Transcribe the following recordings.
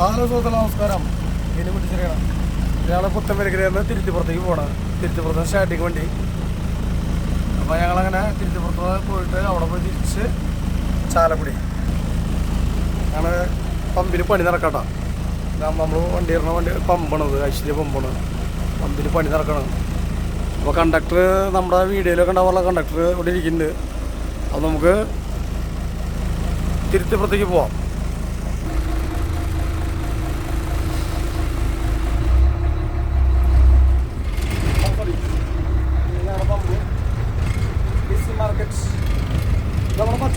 Hello സുഹൃത്തുക്കളെ നമസ്കാരം. ഇനി പിടിച്ചിരിക്കണം ഞങ്ങൾ പുത്തമ്പരക്കരയിൽ തിരുത്തിപ്പുറത്തേക്ക് പോകണം തിരുത്തിപ്പുറത്ത് സ്റ്റാർട്ടിങ് വണ്ടി. അപ്പോൾ ഞങ്ങളങ്ങനെ തിരുത്തിപ്പുറത്ത് പോയിട്ട് അവിടെ പോയി തിരിച്ച് ചാലക്കുടി. ഞങ്ങൾ പമ്പിൽ പണി നടക്കട്ടോ. നമ്മൾ വണ്ടി ഇറങ്ങുന്ന വണ്ടി പമ്പാണത് ഐശ്വര്യ പമ്പാണ്. പമ്പിൽ പണി നടക്കണം. അപ്പോൾ കണ്ടക്ടർ നമ്മുടെ വീഡിയോയിലൊക്കെ ഉണ്ടാവുള്ള കണ്ടക്ടർ ഇവിടെ ഇരിക്കുന്നുണ്ട്. അപ്പോൾ നമുക്ക് തിരുത്തിപ്പുറത്തേക്ക് പോവാം.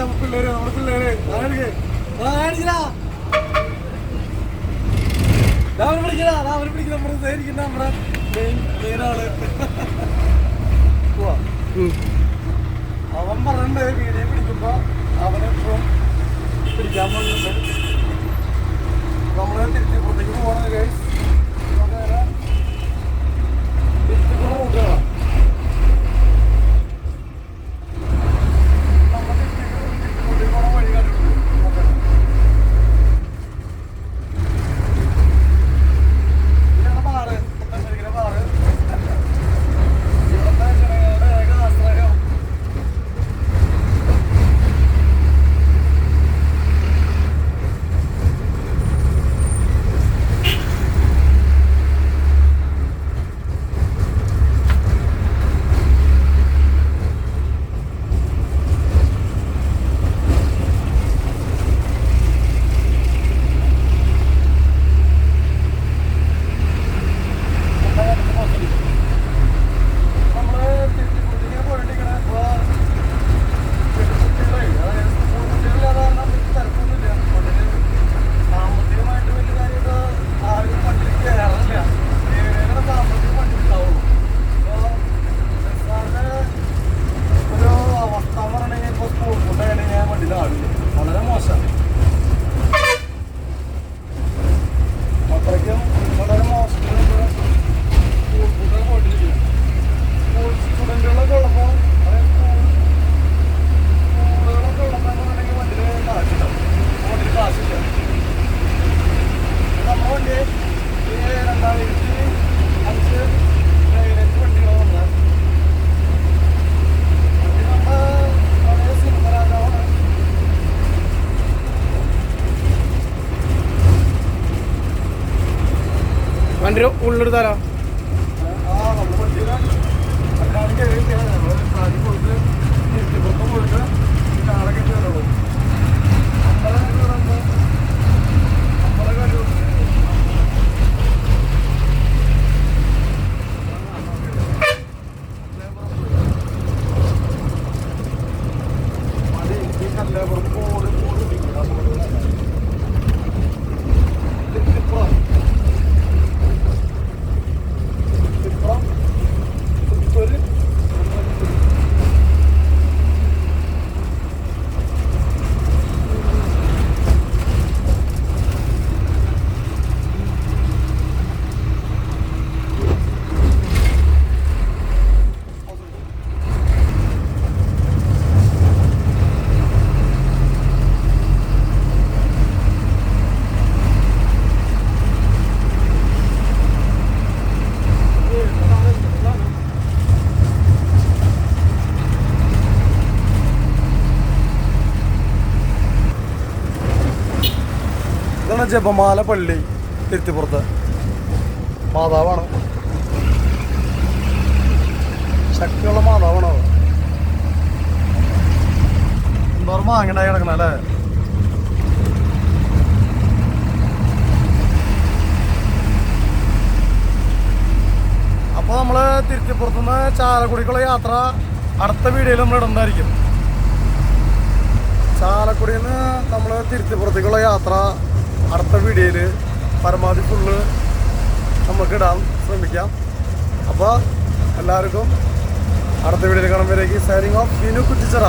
നമ്മുടെ പിള്ളേര് നമ്മുടെ പിള്ളേര്. അവനെ വിളിക്കടാ, അവനെ വിളിക്ക്. നമ്മുടെ ദേ ഇരിക്കുന്ന നമ്മുടെ main ആൾ. പോവാ. അവൻ പറഞ്ഞ വീഡിയോ പിടിക്കുമ്പോ അവനെ ഇപ്പം പിടിക്കാൻ പറഞ്ഞിട്ടുണ്ട് നമ്മളെ തിരിച്ച് പുറത്തേക്ക് പോകണം ഗൈസ് വണ്ടി കാര്യം പോയിട്ട് ഇതാണ് ജപമാല പള്ളി തിരുത്തിപ്പുറത്ത്. മാതാവാണ്. ശക്തിയുള്ള മാതാവാണ് അത്. എന്തോരം മാങ്ങണ്ടായി കിടക്കണ അല്ലേ? അപ്പോൾ നമ്മൾ തിരുത്തിപ്പുറത്തുനിന്ന് ചാലക്കുടിക്കുള്ള യാത്ര അടുത്ത വീഡിയോയിൽ നമ്മൾ ഇടുന്നതായിരിക്കും. ചാലക്കുടിയിൽ നിന്ന് നമ്മൾ തിരുത്തിപ്പുറത്തേക്കുള്ള യാത്ര അടുത്ത വീഡിയോയിൽ പരമാവധി ഫുള്ള് നമുക്ക് ഇടാൻ ശ്രമിക്കാം. അപ്പോൾ എല്ലാവർക്കും അടുത്ത വീഡിയോയിൽ കാണുമ്പോഴേക്ക് സൈനിങ് ഓഫ് വിനു കുറ്റിച്ചറ